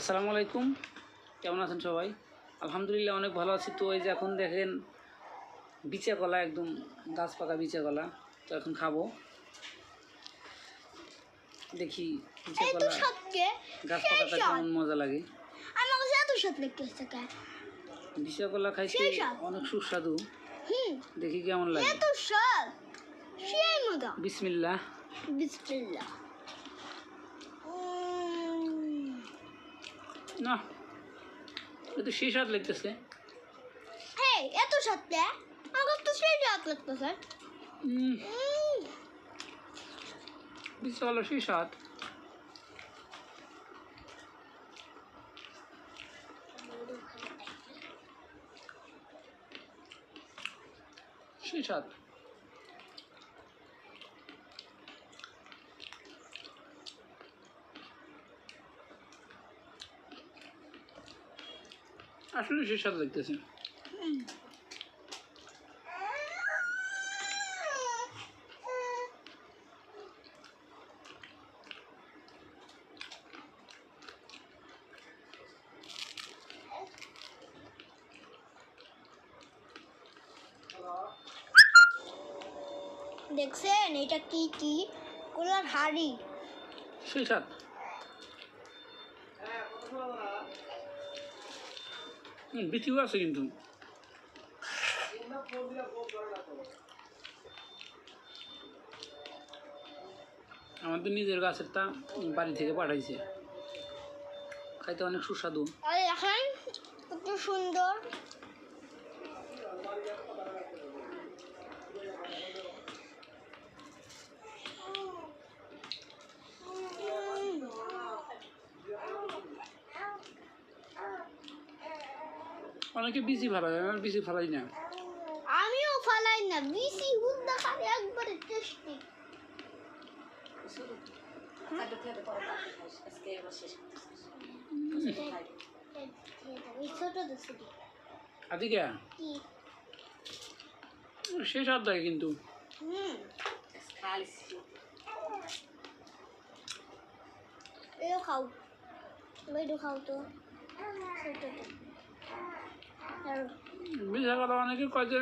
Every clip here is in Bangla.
আসসালামু আলাইকুম। কেমন আছেন সবাই? আলহামদুলিল্লাহ অনেক ভালো আছি। তো এই যে এখন দেখেন বিচা কলা একদম গাছ পাকা বিচা কলা তো এখন খাব। দেখি বিচা কলা গাছ পাকাটা কেমন মজা লাগে। বিচা কলা খাইছি অনেক সুস্বাদু। দেখি কেমন লাগে। বিসমিল্লাহ। বিসমিল্লাহ। না এটা সেই স্বাদ লাগতেছে। এই এত স্বাদ কে? আমার তো সেই স্বাদ লাগতেছে। কলা সেই স্বাদ। সেই স্বাদ। আসলে সেই স্বাদ লাগতেছে দেখছেন এটা কি কি? কোলার হাড়ি। সেই হুম বিচিও আছে কিন্তু। আমাদের নিজের গাছেরটা বাড়ি থেকে পাঠাইছে। খাইতে অনেক সুস্বাদু। সুন্দর। অনেকে বিচি ফেলাই আমি বিচি ফেলাই না। আমিও ফালাই না বিসি হুদ্দা খালি একবারে টেস্টি আদিকে? সেই স্বাদ কিন্তু। হুম। খাও। খাও তো। ছোটটা কথা অনেকে কয় যে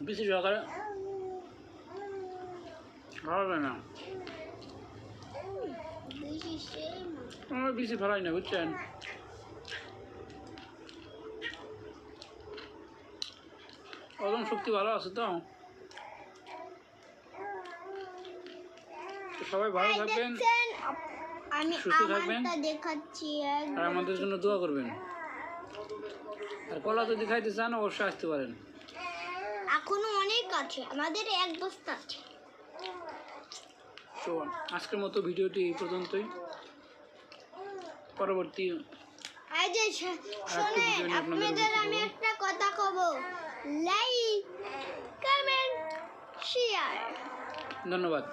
বিচি সহকারে ভালো লাগে না। বেশি আমরা ফেলাই না বুঝছেন? শক্তি ভালো আছে তো? তো সবাই ভালো থাকবেন আমি সুস্থ থাকবেন। আর আমাদের জন্য দোয়া করবেন। আর কলা যদি খাইতে চান অবশ্যই আসতে পারেন। এখনও অনেক আছে আমাদের এক বস্তা আছে। তো আজকের মতো ভিডিওটি এই পর্যন্তই। পরবর্তী শোনেন আপনাদের আমি একটা কথা কব। লাইক কমেন্ট শেয়ার ধন্যবাদ।